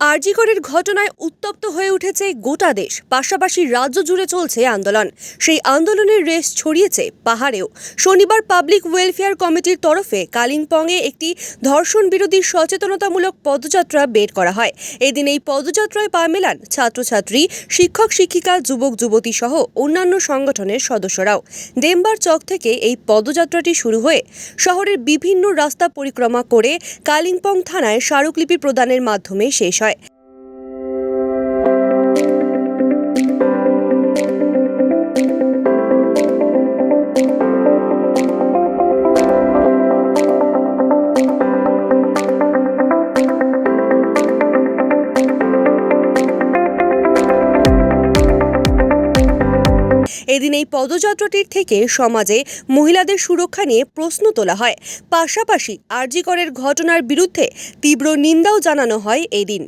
আরজিকরের ঘটনায় উত্তপ্ত হয়ে উঠেছে গোটা দেশ, পাশাপাশি রাজ্য জুড়ে চলছে আন্দোলন। সেই আন্দোলনের রেশ ছড়িয়েছে পাহাড়েও। শনিবার পাবলিক ওয়েলফেয়ার কমিটির তরফে কালিম্পংয়ে একটি ধর্ষণ বিরোধী সচেতনতামূলক পদযাত্রা বের করা হয়। এদিন এই পদযাত্রায় পা মেলান ছাত্রছাত্রী, শিক্ষক, শিক্ষিকা, যুবক, যুবতী সহ অন্যান্য সংগঠনের সদস্যরাও। ডেম্বার চক থেকে এই পদযাত্রাটি শুরু হয়ে শহরের বিভিন্ন রাস্তা পরিক্রমা করে কালিম্পং থানায় স্মারকলিপি প্রদানের মাধ্যমে শেষ হয়। এদিন এই পদযাত্রাটির থেকে সমাজে মহিলাদের সুরক্ষা নিয়ে প্রশ্ন তোলা হয়। পাশাপাশি আরজিকরের ঘটনার বিরুদ্ধে তীব্র নিন্দাও জানানো হয় এদিন।